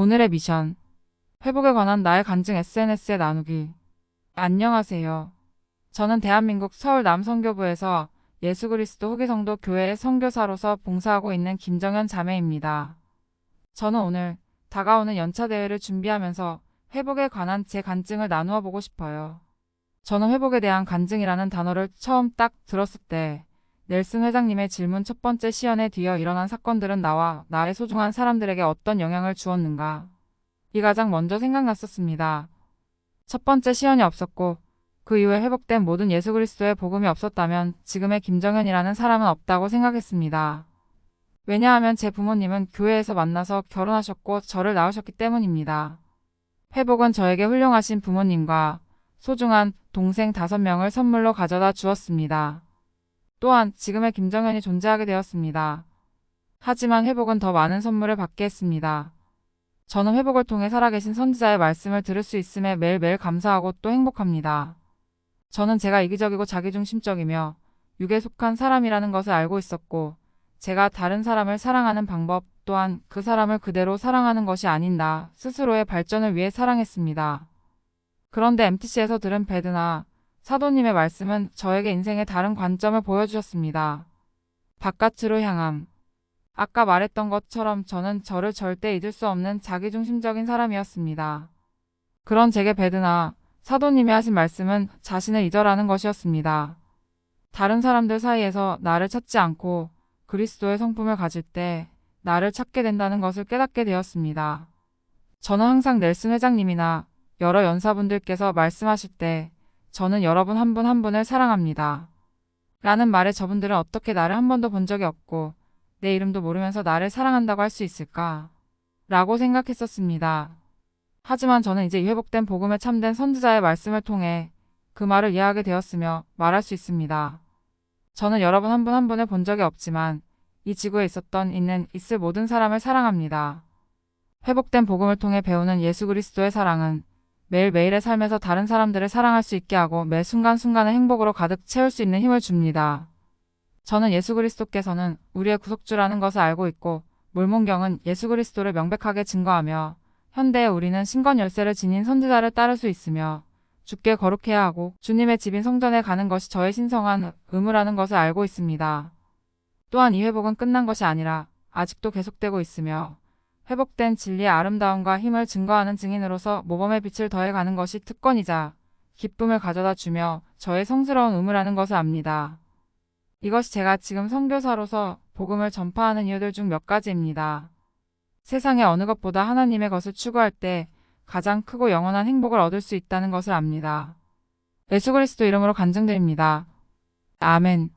오늘의 미션. 회복에 관한 나의 간증 SNS에 나누기. 안녕하세요. 저는 대한민국 서울 남성교부에서 예수 그리스도 후기성도 교회의 선교사로서 봉사하고 있는 김정현 자매입니다. 저는 오늘 다가오는 연차 대회를 준비하면서 회복에 관한 제 간증을 나누어 보고 싶어요. 저는 회복에 대한 간증이라는 단어를 처음 딱 들었을 때 넬슨 회장님의 질문 첫 번째 시연에 뒤어 일어난 사건들은 나와 나의 소중한 사람들에게 어떤 영향을 주었는가. 이 가장 먼저 생각났었습니다. 첫 번째 시연이 없었고 그 이후에 회복된 모든 예수 그리스도의 복음이 없었다면 지금의 김정현이라는 사람은 없다고 생각했습니다. 왜냐하면 제 부모님은 교회에서 만나서 결혼하셨고 저를 낳으셨기 때문입니다. 회복은 저에게 훌륭하신 부모님과 소중한 동생 다섯 명을 선물로 가져다 주었습니다. 또한 지금의 김정현이 존재하게 되었습니다. 하지만 회복은 더 많은 선물을 받게 했습니다. 저는 회복을 통해 살아계신 선지자의 말씀을 들을 수 있음에 매일매일 감사하고 또 행복합니다. 저는 제가 이기적이고 자기중심적이며 육에 속한 사람이라는 것을 알고 있었고, 제가 다른 사람을 사랑하는 방법 또한 그 사람을 그대로 사랑하는 것이 아닌 나 스스로의 발전을 위해 사랑했습니다. 그런데 MTC에서 들은 베드나 사도님의 말씀은 저에게 인생의 다른 관점을 보여주셨습니다. 바깥으로 향함. 아까 말했던 것처럼 저는 저를 절대 잊을 수 없는 자기중심적인 사람이었습니다. 그런 제게 베드나 사도님이 하신 말씀은 자신을 잊어라는 것이었습니다. 다른 사람들 사이에서 나를 찾지 않고 그리스도의 성품을 가질 때 나를 찾게 된다는 것을 깨닫게 되었습니다. 저는 항상 넬슨 회장님이나 여러 연사분들께서 말씀하실 때 저는 여러분 한분한 분을 사랑합니다. 라는 말에 저분들은 어떻게 나를 한 번도 본 적이 없고 내 이름도 모르면서 나를 사랑한다고 할 수 있을까? 라고 생각했었습니다. 하지만 저는 이제 이 회복된 복음에 참된 선지자의 말씀을 통해 그 말을 이해하게 되었으며 말할 수 있습니다. 저는 여러분 한 분 한 분을 본 적이 없지만 이 지구에 있었던 있는 있을 모든 사람을 사랑합니다. 회복된 복음을 통해 배우는 예수 그리스도의 사랑은 매일매일의 삶에서 다른 사람들을 사랑할 수 있게 하고 매 순간순간을 행복으로 가득 채울 수 있는 힘을 줍니다. 저는 예수 그리스도께서는 우리의 구속주라는 것을 알고 있고 몰몬경은 예수 그리스도를 명백하게 증거하며 현대의 우리는 신권 열쇠를 지닌 선지자를 따를 수 있으며 주께 거룩해야 하고 주님의 집인 성전에 가는 것이 저의 신성한 의무라는 것을 알고 있습니다. 또한 이 회복은 끝난 것이 아니라 아직도 계속되고 있으며 회복된 진리의 아름다움과 힘을 증거하는 증인으로서 모범의 빛을 더해가는 것이 특권이자 기쁨을 가져다 주며 저의 성스러운 의무라는 것을 압니다. 이것이 제가 지금 선교사로서 복음을 전파하는 이유들 중 몇 가지입니다. 세상의 어느 것보다 하나님의 것을 추구할 때 가장 크고 영원한 행복을 얻을 수 있다는 것을 압니다. 예수 그리스도 이름으로 간증드립니다. 아멘.